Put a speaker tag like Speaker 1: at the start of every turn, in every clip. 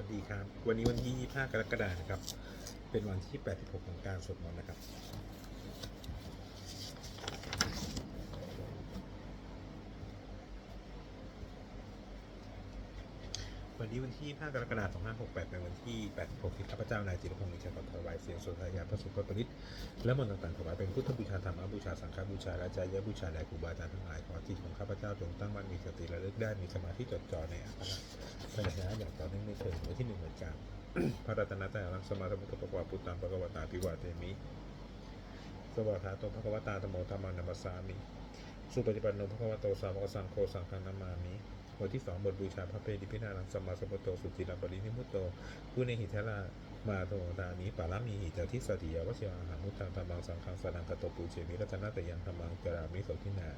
Speaker 1: วัสดีครับ วันนี้วันที่ 25 กรกฎาคมนะครับ เป็นวันที่ 86 ของการสวดมนต์นะครับ วันนี้วันที่5กรกฎาคม2568 เป็นวันที่ 86 ที่ข้าพเจ้านายจิรพงศ์นิชัยขอถวายเสียงสวดทายาพระสุภปริตและมนต์ต่างๆถวายเป็นพุทธบูชาธรรมบูชาสังฆบูชาและจายบูชาแด่ครูบาอาจารย์ทั้งหลายขอจิตของข้าพเจ้าจงตั้งมั่นมีสติระลึกได้มีสมาธิจดจ่อในอัปปะพยัญชนะอย่างต่อเนื่องไม่เคยวันที่หนึ่งเหมือนกันพระรัตนตรัยรังสมาธิมุตตปะปุตตังปะกวตาภิวาเตมิสวัสดิ์โตภะควตาธรรมโมธรรมังนัมสสามิ สุปฏิปันโนภะควโตสาวกสังโฆสังฆนามามิ บทที่สองบทบูชาพระเพดิพินารังสมาสมุโตสุจิรัมปรินิมุตโตผู้ในหิทลามาโตตานิปารามีหิจทิสติยาวชิวาหามุตตังธรรมังสังฆังสนังกตโตปูเชมิรัตนาตยังธรรมังกรามิโสทินา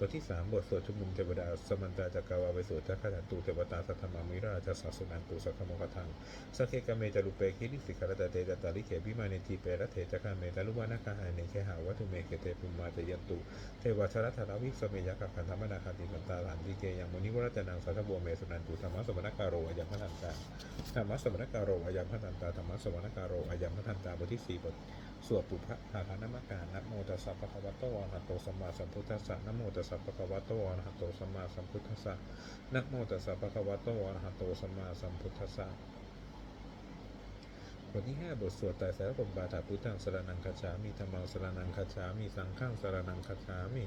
Speaker 1: บทที่สามบทสวดชุมนุมเทวดา สมันตาจักรวาไปสวดทัคขันตุเทวตาสัทธมามิราชสัสสนันตุสัทธโมกทังสักเคกเมจารุเปคิริสิกรตเตจตาลิเขพิมาเนทีเประเถจักาเมตาลุวานาคาหายเนเคหาวัตุเมเกเตปุมมาจยันตุเทวชรธาวิสเมยกัคันธรรมนาคาติสันตาหลานติเกยังมุนิวรจนังสัทโบเมสุนันตุธรรมะสมณการโรอายัมพทันตาธรรมะสมณการโรอายัมพทันตาธรรมะสมณการโรอายัมพทันตาบทที่สี่บทสวดปุพพะทาทานมการนะโมตัสสะภะคะวะโตอะระหะโตสัมมาสัมพุทธัสสะนะโมตัสสะภะคะวะโตอะระหะโตสัมมาสัมพุทธัสสะนะโมตัสสะภะคะวะโตอะระหะโตสัมมาสัมพุทธัสสะบทที่ห้าบทสวดไตรสารคมบาถาพุทธังสรนังคาฉามีธรรมังสรนังคาฉามีสังฆังสรนังคาฉามี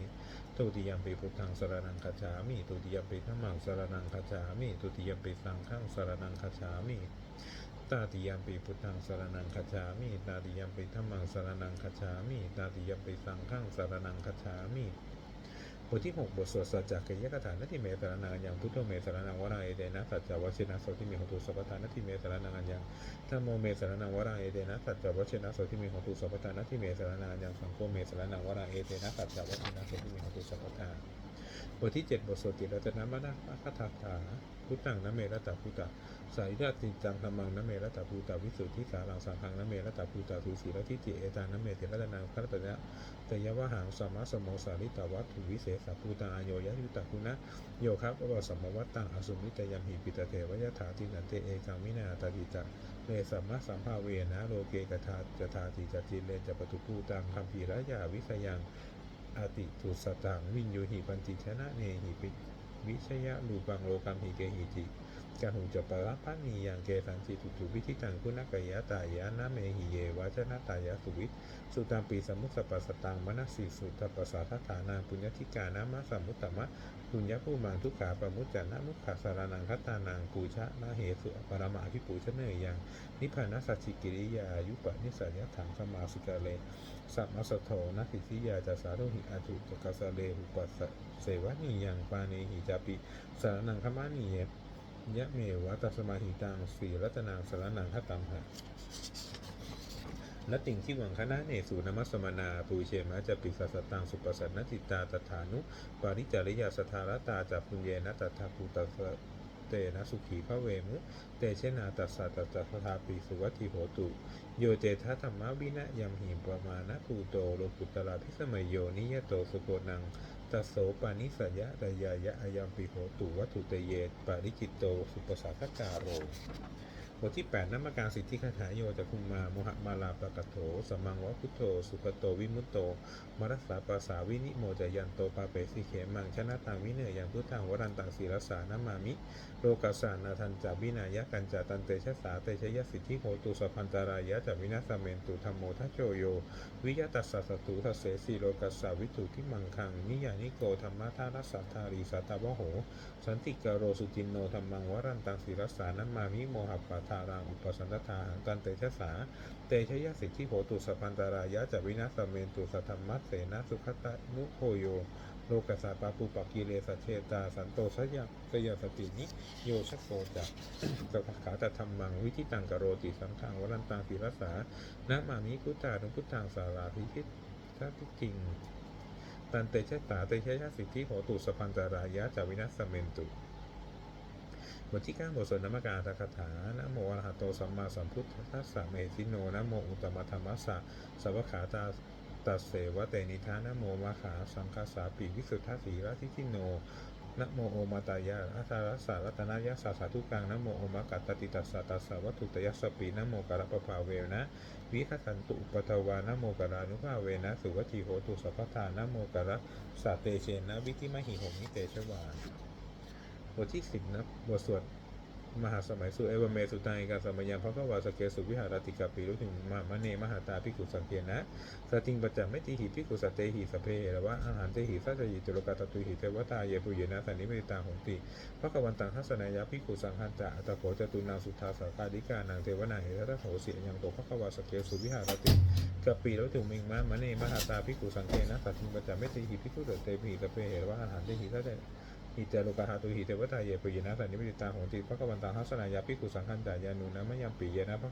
Speaker 1: ตุติยมปีพุทธังสรนังคาฉามีตุติยมปีธรรมังสรนังคาฉามีตุติยมปีสังฆังสรนังคาฉามีตาติยมปีพุทธังสรนังคาฉามีตาติยมปีธรรมังสรนังคาฉามีตาติยมปีสังฆังสรนังคาฉามี บทที่ 6 บทสวดสัจจกยกถานาทิเมตรนังอัญญังพุทโธเมตรนังวราเอเดนะสัจจวัชินะโสทิเมหตุสัพพทานาทิเมตรนังอัญญังธัมโมเมตรนังวราเอเดนะสัจจวัชินะโสทิเมหตุสัพพทานาทิเมตรนังอัญญังสังโฆเมตรนังวราเอเดนะสัจจวัชินะโสทิเมหตุสัพพทา บทที่ 7 บทสวดติรัตนมนะคาถาถาพุทธังนเมรตตาพุตตะสายญาติจังธรรมังนเมรตตาพุตตะวิสุทธิสารังสังฆังนเมรตตาพุตตะทุสีรทิจิเอตานเมติรัตนังคัตตะแต่ยวะหังสัมมาสมโมสาริตาวัตถุวิเศษสัพพุตาโยยะยุตตคุณะโยครับอวสัมมวัตตังอสุมิตยัมหิปิตเทวยถาตินันเตเอกังมินาตาติจักเลสัมมาสัมภาเวนะโลเกกทาจทาติจจิเลจะปตุปูตังคัมภีระยาวิสยัง อาติตุสตังวินโยหิปันติชนะเนหิปิวิชยะลูปังโลกัมหิเกหิ จิกาหุงจปะละพันียังเกสันจิตุตุวิธิตังคุณกายะตายะนะเมหิเยวาจนะตายะสุวิสุตัมปีสมุสสปัสตังมนัสสิสุตปัสสะทฐานาปุญญธิกานะมะสมุตตมะปุญญภูมังทุกขาปมุจจานะมุขขสารนังคัตตานังปูชะนะเหสุปรมาภิปูชะเนยยังนิพพานัสสิกิริยายุปนิสัยถังสมาสุกาเลสัมมัสโทนัสิสิยาจะสารุหิอาตุจกสเลหุปัสเสวะนียังปาเนหิจาปิสารนังขมานีเย ยะเมวะตัสมาหิตังสีรัตนังสารนังคัตตังหะและติ่งที่หวังคณะเนสูนมัสมนาปูเชมะจะปิสัสตังสุปสันนติตาตถานุปาริจาริยาสทารตาจากปุญเยนะตัทธาภูตสะเตนะสุขีพระเวมุเตเชนาตัสสะตัสสะทาปิสุวัติโหตุ โยเจทะธรรมวินะยัมหิมประมาณภูโตโลกุตตราพิสมัยโยนิยโตสุโกนัง ตโสปานิสยะระยายะอายามปิโหตุวัตถุเตเยปาริจิตโตสุปสัทการโร บทที่ 8นัมการสิทธิคาถาโยจะคุมมาโมหมาลาปะกะโถสมังวะพุทโธ สุขโตวิมุตโตมรัสสาปาสาวินิโมจยันโตปาเปสิเขมังชนะตังวิเนยยังพุทธังวรันตังศีรสานามามิ โลกาสานาทันจาวินายะกันจาตันเตชะสาเตชยสิทธิโหตุสพันตารายะจาวินาสเมนตุธรรมโมทัจโจโย วิยตัสสะสตุทัสเสสีโลกัสสาวิถุที่มังคังนิยานิโกธรรมะทารัสสัทธารีสัตตวโห สันติกโรสุจินโนธรรมังวรันตังศีรสานัมามิโมหัปปะทารังอุปสันตทาหังตันเตชะสา เตชะยสิทธิโหตุสพันตารายะจวินาสเมนตุสัทธรรมัสเสนะสุขตะนุโคโยโลกัสสาปาปุปกิเลสเชตา สันโตสยะสยสตินิโยชโกจักสภขาตธรรมังวิธิตังกโรติสังฆังวรันตังศีรสานะมามิพุทธานุพุทธังสาราภิพิทัติกิงตันเตชะตาเตชะยะสิทธิโหตุสพันตารายะจวินัสสเมนตุ บทที่9บทสวดนามการตคาถานะโมอระหะโตสัมมาสัมพุทธัสสะเมสิโนนะโมอุตตมธรรมัสสะสัพพขาตาตัสเสวะเตนิทานะโมมะขาสังคาสาปิวิสุทธาสีราทิทิโนนะโมโอมาตายะอัตารัสสารัตนายะสาสาทุกังนะโมโอมะกัตติตัสสะตัสสะวัตุตยสสปีนะโมกะระปภาเวนะวิคัตันตุปตวานะโมกะลานุภาเวนะสุวัติโหตุสัพพทานะโมกะระสาเตเชนะวิธิมหิหงนิเตชวา บทที่สิบนะบทสวดมหาสมัยสุเอวเมสุตังเอกาสมัยยังพระกวาสเกสุวิหารติกาปิรุถึงมามะเนมหาตาภิกุสังเกนะสติงปัจจไม่ติหิภิกุสตเตหิสเพเหระวะอาหารเตหิสัจยิจุลกาตตุหิเทวตาเยปุเยนะสันนิเมตตาหงติพระกวันตังทัศนายาภิกุสังหันจะอัตโขจตุนาสุทธาสาคาดิกานางเทวนาเหระโหสิยังโตพระกวาสเกสุวิหารติกับปีแล้ถึงมิงมามะเนมหาตาภิกุสังเกนะสัตถิงปัจจไม่ติหิภิกุสตเตหิสเพเหระวะอาหารเตหิสัจ อิจารุกะหาตุหิเทวตาเยปุยนะสันนิเมตตาหงติพระกวันตาทัศนายาพิกุสังขันตายานุนะมะยัมปีเยนะพระ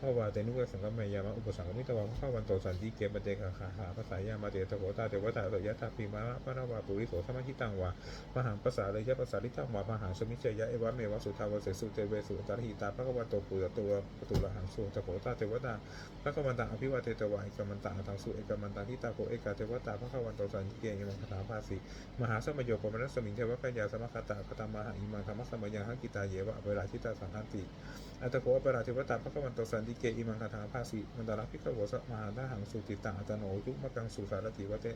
Speaker 1: พระวาเตนุกสังกมยามะอุปสังกมิตวาพระวันโตสันติเกปเตคาคาหาภาษายามาเตตะโกตาเตวตาตยะตาปีมะพระนาวาปุริโสสมาชิตังวามหังภาษาเลยยะภาษาลิตังวามหังสมิเชยะเอวะเมวะสุทาวเสสุเตเวสุตาหิตาพระกวันโตปุตตัวปตุละหังสุตะโกตาเทวตาพระกวันตังอภิวาเตตวาเอกมันตังอังสุเอกมันตังทิตาโกเอกาเทวตาพระกวันโตสันติเกยมังคาภาสีมหาสมโยปมนัสมิงเทวกัญญาสมคตาคตามหาอิมังธรรมสมยังหักิตาเยวะเวลาทิตาสังหันติอัตโกอปราเทวตาพระกวันโตสันติเกอิมังคาถาภาสีมันตาลพิกโวสมหาทหังสุติตังอัตโนยุมะกังสุสารติวะเต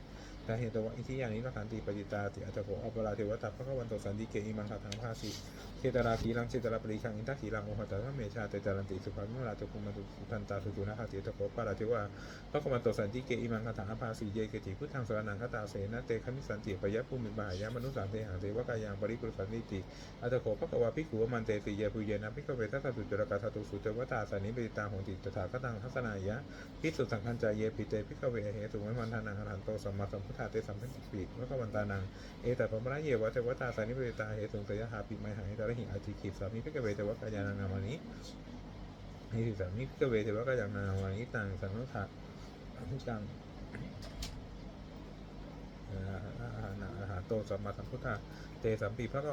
Speaker 1: แต่เหตุว่าอิทิยานิรักันติปจิตาติอัตโกอปราเทวตาพระกวันโตสันติเกอิมังคาถาภาสีเทตราขีลังเจตราปริคังอินทขีลังโอหัตถะเมชาเตตารันติสุภามิมราตกุมันตุทันตาสุตุนะคติตโกปราเทวะพระกวันโตสันติเกอิมังคาถาภาสีเยเกติพุทธังสรนังคตาเสนะเตคมิสันติปยะภูมิบายะมนุสังเทหังเทวกายังปริปุสันติติอัตโขปะกวาภิกขุมันเตติเยปุเยนะภิกขเวทัสสะตุจรกาสตุสุเทวตาสานิปิตาหงติตถาคตังทัศนายะพิสุสังคัญจายเยปิเตภิกขเวเหตุวิมันทานังอรหันโตสัมมาสัมพุทธาเตสัมพันติปิวะกวันตานังเอแต่ปมระเยวะเทวตาสานิปิตาเหตุสยหาปิไมหาหิตระหิอาจิกิสามิภิกขเวเทวกายานังนามานิหิสิสามิภิกขเวเทวกายานังนามานิตังสันนุทะอนุจังอาหารโตสัมมาสัมพุทธาเตสัมปีพระก็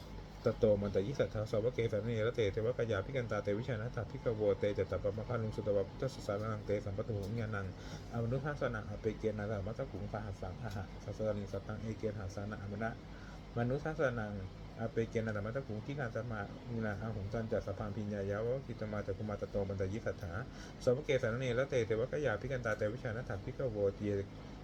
Speaker 1: ตโตมันตาทัสิตายสิตากิริกพาลาปะเหตตาสมาหิตาตูตุสีหวราลีนาโลมหาสามิสัมมุโนโอเทตมัสสาสวัสสานวราวิญญาพิญโยมันจะเตยะตวาวานิกับพิเทเวตโตมันตยิสัทธาสาวเกสันเนระเตเทวกายาพิกันตาเตวิชานะตัพิกโวเตจตปะมะคาลุงสุตวะพุทธสสานังเตสัมปตุหุญานังอมนุทัสนะอเปเกนาตมัตตะกุงปะหัสสังหะสัสสะนิสัตตังเอเกหัสสนะอมนะมนุทัสนังอเปเกนาตมัตตะกุงที่กาสมามีนาอาหงจันจัสสะพานพิญญายาวกิตมาตะกุมาตโตมันตยิสัทธาสาวกเกสันเนระเตเทวกายาพิกันตาเตวิชานะตัพิกโวเต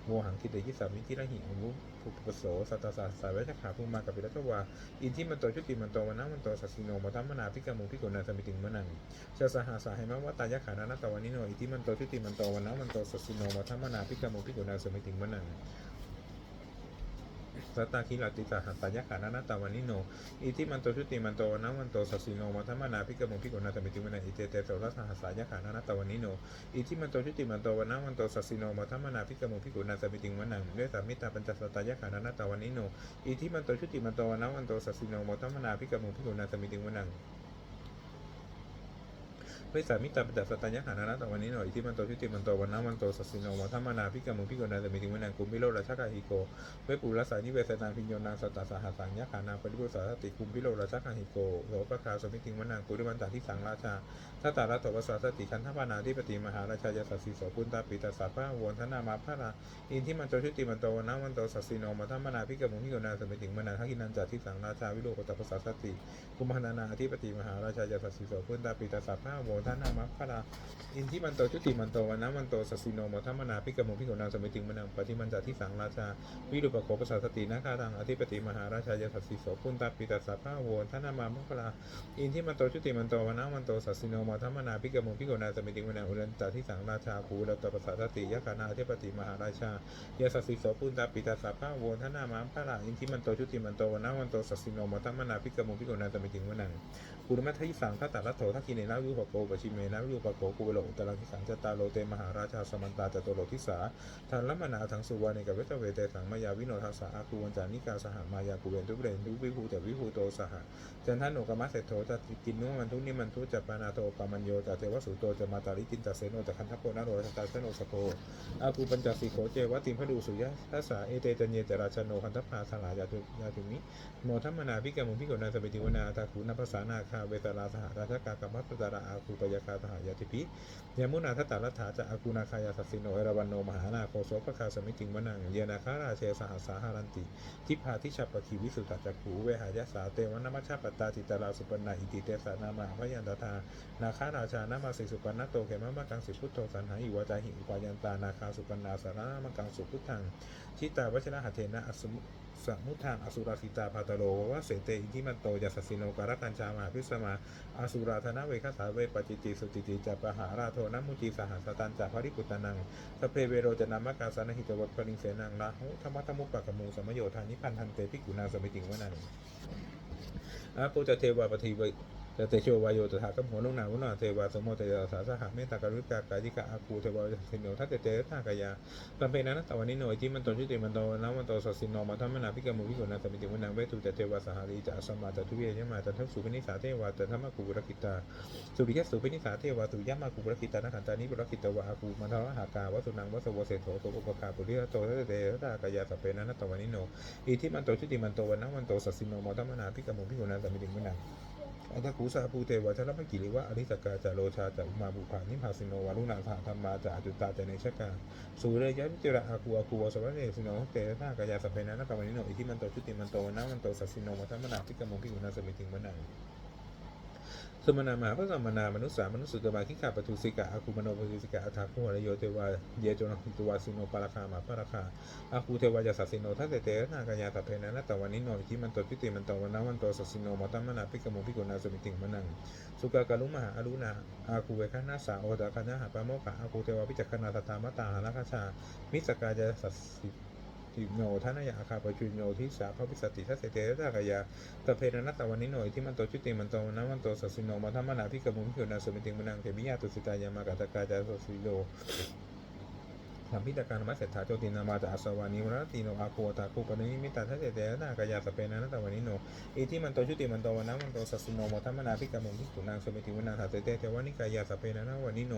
Speaker 1: โมหังคิเตยิสามิทิระหิอมุภุปโสสัตตสาสาเวชขาภูมากับปิรัตวาอินที่มันโตชุติมันโตวันนะมันโตสัสสิโนมาทัมมนาพิกามุพิโกนาสมิติงมนังชาสหาสาเหมะวัตตายะขานานาตวานิโนอินที่มันโตชุติมันโตวันนะมันโตสัสสิโนมาทัมมนาพิกามุพิโกนาสมิติงมนัง สัตตาคิลาติสาหัตตายะขานานาตวันนิโน อิทิมันโตชุติมันโตวันามันโตสัสสิโนมัทมานาพิกมุพิโกนาสมิติงมะนังอิเตเตโสรสหสายะขานานาตวันนิโน อิทิมันโตชุติมันโตวันามันโตสัสสิโนมัทมานาพิกมุพิโกนาสมิติงมะนังด้วยสามิตาปัญจสัตตายะขานานาตวันนิโน อิทิมันโตชุติมันโตวันนะวันโตสัสสิโนโมทัมมนาพิกมุพิกุณาสมิติมวนัง เวสามิตาปจัสตัญญาหานานะตวันนี้หน่อยที่มันโตชุติมันโตวันนะวันโตสัสสิโนโมทัมมนาพิกามุพิกุณาสมิติงวนังกุมพิโรราชกาหิโกเวปุรสานิเวสนางพิญโยนางสตตาสหัสังยะขานาปริปุสาติกุมพิโรราชกาหิโกโสปะคาสมิติงวนังปุริมันตาที่สังราชาทัตตารัตโตปสาสติคันธปานาธิปติมหาราชายสัสสิโสปุณตาปิตาสัพพะวนทนามาพระราอินที่มันโตชุติมันโตวันนะมันโตสัสสิโนมาทัมมนาพิกามุพิกนาสมิติงมนาทักกินันจัตที่สังราชาวิโรกตปสาสติกุมภนานาอธิปติมหาราชายสัสสิโสพุนตาปิตาสัพพะโวทานามัพพราอินที่มันโตชุติมันโตวันนะมันโตสัสสิโนมทัมมนาพิกมุพิโกนาสมิติงมนาปฏิมันจัตที่สังราชา วิโรปโคปสาสตินาคาตังอธิปติมหาราชายาสัสสิโสพุนตาปิตาสัพพะโวทานามัพพราอินที่มันโตชุติมันโตวันนะมันโตสัสสิโนมทัมมนาพิกมุพิโกนาสมิติงมนาอุรันจัตที่สังราชาภูรตปสาสติยะคานาอธิปติมหาราชายาสัสสิโสปุณตาปิตาสัพพะโวนทานามาพระลาอินทิมันโตชุติมันโตวันนาวันโตสัสสิโนมทัมมนาพิกมุพิโกนาตมิติงวนังกุลมัทยิสังทัตตารัตโถทักกิเนนาวิภโกปชิเมนะวิรูปโกกุเวโลอุตรังคิสังจตตาโลเตมหาราชาสมันตาจตุโลทิสาทันละมนาทังสุวรรณกับเวทเวเตสังมายาวิโนทัสสะอาคูวันจานิกาสหมายากุเวนทุเรนทุวิภูแต่วิภูโตสหจันทันโนกมัสเสโทจะกินนุมันทุนิมันทุจัปานาโตปามัญโยจะเทวสุโตจะมาตาลิกินตเสโนจะคันทโพนาโรตตาเสโนสโกอาคูปัญจสีโขเจวติมพดูสุยะทัสสะเอเตจันเยจราชโนคันทพาสลายาตุยาตุมิโมทัมมนาพิกามุพิกนาสเปติวนาตาคูนภาษานาคาเวตาลาสหราชกากรรมัตตาราอาคูปยาคาสหายาติปิยามุนาทัตตาลัฐาจะอาคูนาคายาสัสสิโนเอราวันโนมหานาโคโสปคาสมิติงวนังเยนาคาราเชสหสาหารันติ ทิพาทิชัปปคีวิสุตตจักขูเวหายาสาเตวนามัชาปตตาติตาราสุปนาอิติเตสานามาพยันตทานาคาราชานามาสิสุปนัตโตเขมมะกังสิพุทโธสันหาอิวาจาหิอุปายันตานาคาสุปนาสารามะกังสุพุทธังชิตาวชนะหเทนะอสุสมุทางอสุราสิตาพาตโลวะเสเตอิทิมันโตยัสสิโนการกันชามาพิสมาอสุราธนะเวคสาเวปจิติสุติติจัปะหาราโทนัมุจีสหัสตันจาภริปุตนังสเพเวโรจนามกาสานหิตวัตพลิงเสนังลาหุธรรมธรรมุปปะกมูสมโยธานิพันธันเตพิกุนาสมิติงวนันอาปุจเทวาปฏิ เวตเตโชวายโยตถาคัมโหนุนาวุนาเทวาสมโมเตยสาสหะเมตตากรุกากาจิกะอาคูเทวาสิโนทัตเตเตทากายาสัมเพนันตวันนิโนอิจิมันโตชุติมันโตนะมันโตสัสสิโนมาทัมมนาพิกามุพิโกนาสมิติมุนังเวทุจเทวาสหารีจะอสมมาจตุเวยมาจันทสุปินิสาเทวาจันทมกุบุรกิตาสุริยสุปินิสาเทวาสุยามากุบุรกิตานะขันตานิบุรกิตวะอาคูมันทวหากาวสุนังวสวเสโสโสอุปกาปุริยโตทัตเตทากายาสัพเพนันตวันนิโนอิทิมันโตชุติมันโตวันนะมันโตสัสสิโนมาทัมมนาพิกามุพิโกนาสมิติมุนัง อัตถกูสาภูเทวะชนะมกิริวะอริสกาจาโรชาจาอุมาบุพานิพาสิโนวารุณาสหธรรมาจาจุตาจเนชกาสุเรยะวิจระอาคูอาคูวสวัสเนสิโนเตนากายาสพเพนะนัตวันนิโนอิทิมันโตชุติมันโตนะมันโตสัสสิโนมัทมนาพิกมงพิกุณาสมิติงมนัง สมนามหาพระสัมมนามนุษสามนุษสุตบาคิขาปทุสิกะอาคูมโนปทุสิกะอัฏฐาคุหรโยเทวาเยโจนหิตวาสิโนปาราคามาปาราคาอาคูเทวายาสัสสิโนทัตเตเตนากายาสัพเพนะนัตวันิโนทิมันโตชุติมันตวันนะมันโตสัสสิโนมัทมนาพิกมงพิกุณาสมิติงมนังสุกากาลุมหาอรุณาอาคูเวคะนาสาโอตาคัญญาหาปะโมกะอาคูเทวาพิจักขณาตตามตาหานาคาชามิสกายาสัสิ สิติโนทานายาคาปจุโนทิสาพระพิสติทัสเตเตระกายาตะเพนนัตตวันนิโนอิที่มันโตชุติมันโตนะมันโตสัสสิโนมาธรรมนาพิกมุมิโนาสมิติงมนังเทมิยาตุสิตายามากาตกาจาสัสสิโล สัมพิตการมัสเสถาโจตินามาจากอสวานิวรติโนอาโคตาคูปนิมิตาทัสเสเตนากายาสเปนะนัตวันนิโนอิที่มันโตชุติมันโตวันนะมันโตสัสโนโมทัมมนาพิกามุมิสุนางสมิติวนาถาเตเตเทวานิกายาสเปนะนวันนิโน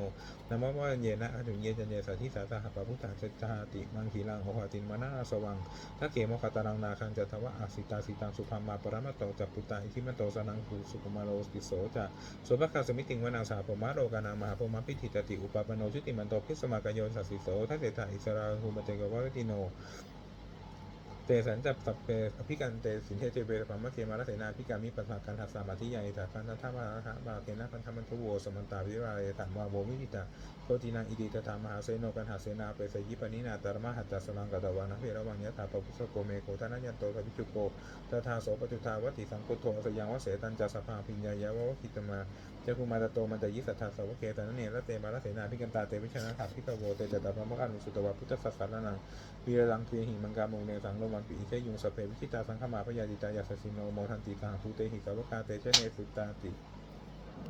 Speaker 1: นามว่าเยนะถึงเยจันเยสัทิสาสหปะพุทธาเจตาติมังคีลังโหหตินมานาสวังทักเกมคตารังนาคังจัตวะอาสิตาสิตังสุภามาปรมัตโตจัปปุตตาอิทิมันโตสนังคูสุกุมาโรติโสจะสุภคาสมิติวนาสาปมาโรกานามหาปมาพิธิจติอุปปโนชุติมันโตพิสมากายโยสัสสิโสทัเศรษฐาอิสราหูมเจกวะติโน เตสันจับสัพเพอภิกันเตสินเทเจเวรปัมมะเขมารเสนาพิกามิปัสสาการทัสสามาธิยาอิถาพันธรรมาระบาเกนะพันธมันทโวสมันตาวิราเยธรรมวาโวมิจิตา โคตินังอิติตถามหาเสโนกันหาเสนาเปสยิปนินาตารมหัตตสลังกตวานะเพรวังยะถาปพุสโกเมโกทานัยันโตทวิจุโกตถาโสปจุทาวติสังกุโทสยังวเสตันจัสภาพิญญายะวะวคิตมาเจ้าคุมาตโตมันจะยิสัทธาสวเกตนเนระเตมาลเสนาพิกันตาเตวิชนะถาพิกโวเตจตาพระมกันุสุตวะพุทธสัสสานังวีรลังเพียหิมังกาโมงเนสังโลมันปีเชยุงสเพวิชิตาสังขมาพยาติตายาสสิโนโมทันติกาภูเตหิกาวกาเตเชเนสุตตาติ